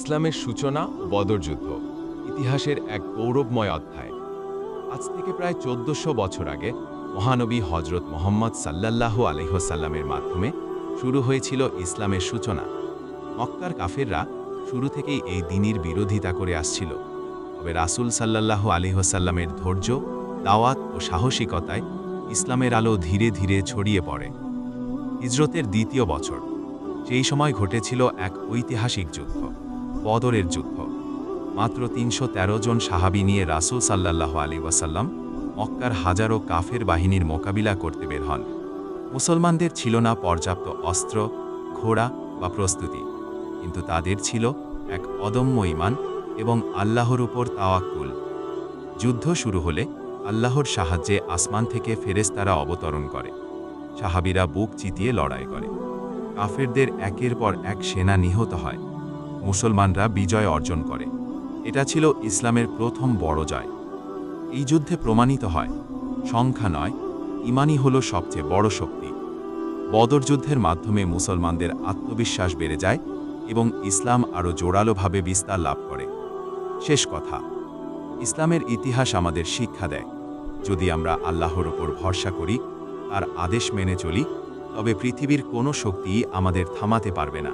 ইসলামের সূচনা ও বদর যুদ্ধ ইতিহাসের এক গৌরবময় অধ্যায়। আজ থেকে প্রায় চোদ্দশো বছর আগে মহানবী হজরত মোহাম্মদ সাল্লাল্লাহু আলহ্লামের মাধ্যমে শুরু হয়েছিল ইসলামের সূচনা। মক্কার কাফেররা শুরু থেকেই এই দিনের বিরোধিতা করে আসছিল। তবে রাসূল সাল্লাল্লাহু আলহ্লামের ধৈর্য, দাওয়াত ও সাহসিকতায় ইসলামের আলো ধীরে ধীরে ছড়িয়ে পড়ে। হিজরতের দ্বিতীয় বছর সেই সময় ঘটেছিল এক ঐতিহাসিক যুদ্ধ। বদরের যুদ্ধ। মাত্র তিনশো তেরো জন সাহাবি নিয়ে রাসূল সাল্লাল্লাহু আলী ওয়াসাল্লাম মক্কার হাজারো কাফের বাহিনীর মোকাবিলা করতে বের হন। মুসলমানদের ছিল না পর্যাপ্ত অস্ত্র, ঘোড়া বা প্রস্তুতি। কিন্তু তাদের ছিল এক অদম্য ইমান এবং আল্লাহর উপর তাওয়াক্কুল। যুদ্ধ শুরু হলে আল্লাহর সাহায্যে আসমান থেকে ফেরেশতারা অবতরণ করে। সাহাবিরা বুক চিতিয়ে লড়াই করে। কাফেরদের একের পর এক সেনা নিহত হয়। মুসলমানরা বিজয় অর্জন করে। এটা ছিল ইসলামের প্রথম বড় জয়। এই যুদ্ধে প্রমাণিত হয়, সংখ্যা নয়, ইমানই হল সবচেয়ে বড় শক্তি। বদর যুদ্ধের মাধ্যমে মুসলমানদের আত্মবিশ্বাস বেড়ে যায় এবং ইসলাম আরও জোরালোভাবে বিস্তার লাভ করে। শেষ কথা, ইসলামের ইতিহাস আমাদের শিক্ষা দেয়। যদি আমরা আল্লাহর ওপর ভরসা করি তার আদেশ মেনে চলি, তবে পৃথিবীর কোনো শক্তিই আমাদের থামাতে পারবে না।